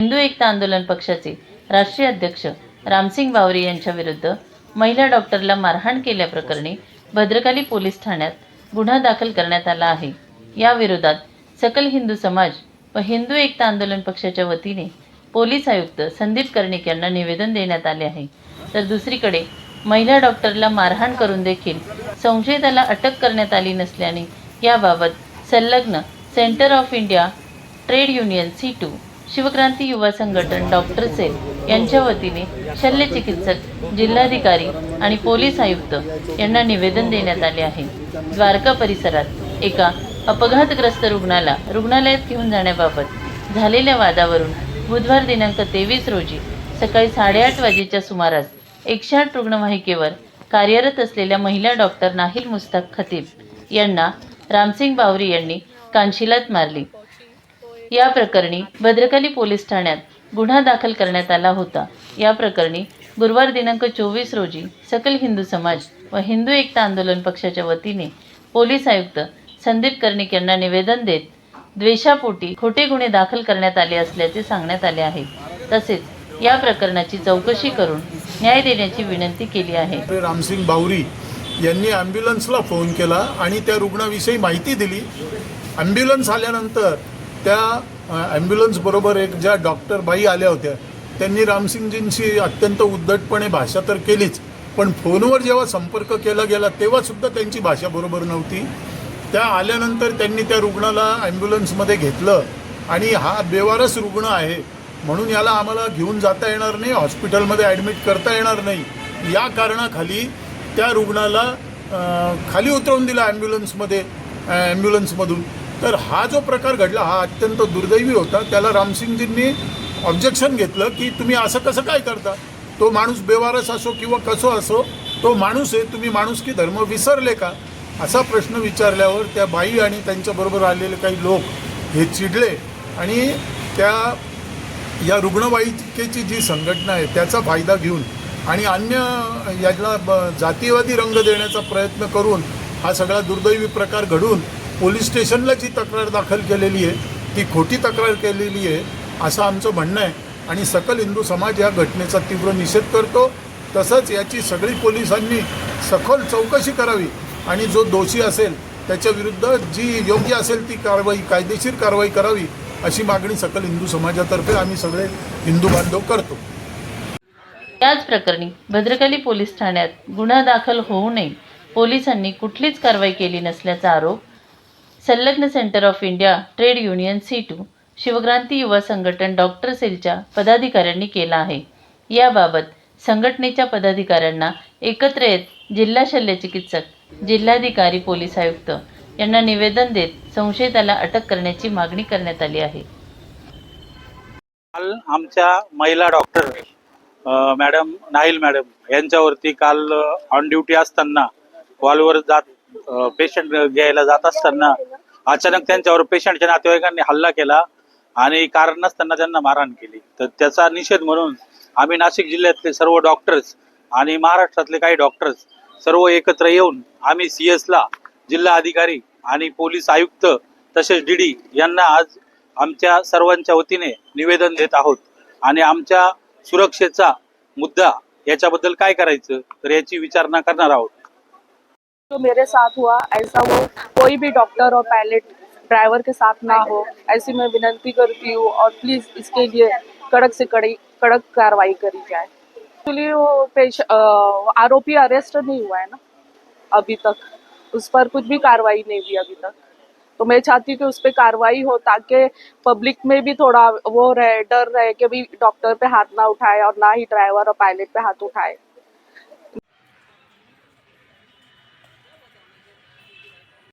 हिंदू एकता आंदोलन पक्षाचे राष्ट्रीय अध्यक्ष रामसिंग बावरी यांच्या विरुद्ध महिला डॉक्टरला मारहाण केल्याप्रकरणी भद्रकाली पोलीस ठाण्यात गुन्हा दाखल करण्यात आला आहे. या विरोधात सकल हिंदू समाज व हिंदू एकता आंदोलन पक्षाच्या वतीने पोलीस आयुक्त संदीप कर्णिक यांना निवेदन देण्यात आले आहे. तर दुसरीकडे महिला डॉक्टरला मारहाण करून देखील संशयिताला अटक करण्यात आली नसल्याने याबाबत संलग्न centre of India trade union CITU Shivkranti युवा संघटन डॉक्टर सेल यांच्या वतीने शल्यचिकित्सक जिल्हाधिकारी आणि पोलीस आयुक्त यांना निवेदन देण्यात आले आहे. द्वारका परिसरात एका अपघातग्रस्त रुग्णाला रुग्णालयात घेऊन जाण्याबाबत झालेल्या वादावरून बुधवार दिनांक तेवीस रोजी सकाळी साडेआठ वाजेच्या सुमारास एकशे आठ रुग्णवाहिकेवर कार्यरत असलेल्या महिला डॉक्टर नाहिल मुस्ताक खतीब यांना रामसिंग बावरी यांनी कानशिलात मारली. या प्रकरणी भद्रकाली पोलीस ठाण्यात गुन्हा दाखल करण्यात आला होता. या प्रकरणी गुरुवार दिनांक चोवीस रोजी सकल हिंदू समाज व हिंदू एकता आंदोलन पक्षाच्या वतीने पोलीस आयुक्त संदीप कर्णिक यांना निवेदन देत द्वेषापोटी खोटे गुन्हे दाखल करण्यात आले असल्याचे सांगण्यात आले आहे. तसेच या प्रकरणाची चौकशी करून न्याय देण्याची विनंती केली आहे. रामसिंग बावरी यांनी ॲम्ब्युलन्सला फोन केला आणि त्या रुग्णाविषयी माहिती दिली. ॲम्ब्युलन्स आल्यानंतर त्या ॲम्ब्युलन्स बरोबर एक ज्या डॉक्टर बाई आल्या होत्या त्यांनी रामसिंगजींशी अत्यंत उद्धटपणे भाषा तर केलीच पण फोनवर जेव्हा संपर्क केला गेला तेव्हा सुद्धा त्यांची भाषा बरोबर नव्हती. त्या आल्यानंतर त्यांनी त्या रुग्णाला ॲम्ब्युलन्समध्ये घेतलं आणि हा बेवारस रुग्ण आहे म्हणून याला आम्हाला घेऊन जाता येणार नाही हॉस्पिटलमध्ये ॲडमिट करता येणार नाही. या कारणाखाली त्या रुग्णाला खाली उतरवून दिला ॲम्ब्युलन्समध्ये ॲम्ब्युलन्समधून तर हा जो प्रकार घडला हा अत्यंत दुर्दैवी होता. त्याला रामसिंगजींनी ऑब्जेक्शन घेतलं की तुम्ही असं कसं काय करता? तो माणूस बेवारस असो किंवा कसो असो तो माणूस आहे. तुम्ही माणूस की धर्म विसरले का? असा प्रश्न विचारल्यावर त्या बाई आणि त्यांच्याबरोबर आलेले काही लोक हे चिडले आणि त्या या रुग्णवाहिकेची जी संघटना आहे त्याचा फायदा घेऊन आणि अन्य याला ब- जातीवादी रंग देण्याचा प्रयत्न करून हा सगळा दुर्दैवी प्रकार घडून पोलीस स्टेशनला जी तक्रार दाखल केलेली आहे ती खोटी तक्रार केलेली आहे असं आमचं म्हणणं आहे. आणि सकल हिंदू समाज या घटनेचा तीव्र निषेध करतो. तसंच याची सगळी पोलिसांनी सखोल चौकशी करावी. आणि जो दोषी असेल त्याच्या विरुद्ध जी योग्य असेल ती कारवाई कायदेशीर कारवाई करावी अशी मागणी सकल हिंदू समाजातर्फे आम्ही सगळे हिंदू बांधव करतो. याच प्रकरणी भद्रकाली पोलीस ठाण्यात गुन्हा दाखल होऊ नये. पोलिसांनी कुठलीच कारवाई केली नसल्याचा आरोप संलग्न centre of India trade union CITU Shivkranti युवा संघटन डॉक्टर सेलच्या पदाधिकाऱ्यांनी केला आहे. याबाबत संघटनेच्या पदाधिकाऱ्यांना एकत्र येत जिल्हा शल्यचिकित्सक जिल्हाधिकारी पोलीस आयुक्त यांना निवेदन देत संशयिताला अटक करण्याची मागणी करण्यात आली आहे. काल आमच्या महिला डॉक्टर मॅडम नाहिल मॅडम यांच्यावरती काल ऑन ड्युटी असताना कॉलवर जात पेशंट घ्यायला जात असताना अचानक त्यांच्यावर पेशंटच्या नातेवाईकांनी हल्ला केला आणि कारण नसताना त्यांना मारहाण केली. तर त्याचा निषेध म्हणून आम्ही नाशिक जिल्ह्यातले सर्व डॉक्टर्स आणि महाराष्ट्रातले काही डॉक्टर्स सर्व एकत्र येऊन आम्ही सी एसला जिल्हा अधिकारी आणि पोलीस आयुक्त तसेच डीडी यांना आज आमच्या सर्वांच्या वतीने निवेदन देत आहोत. आणि आमच्या सुरक्षेचा मुद्दा याच्याबद्दल काय करायचं तर याची विचारणा करणार आहोत. जो मेरे साथ हुआ, ऐसा वो कोई भी डॉक्टर और पायलट ड्राइवर के साथ ना हो, ऐसी मैं विनंती करती हूँ और प्लीज़ इसके लिए कड़क से कड़ी, कड़क कार्रवाई करी जाए। एक्चुअली वो पेश आरोपी अरेस्ट नहीं हुआ है ना, अभी तक। उस पर कुछ भी कार्रवाई नहीं हुई अभी तक। तो मैं चाहती हूँ कि उस पर कार्रवाई हो ताकि पब्लिक में भी थोड़ा वो रहे, डर रहे कि भी डॉक्टर पे हाथ ना उठाए और ना ही ड्राइवर और पायलट पे हाथ उठाए।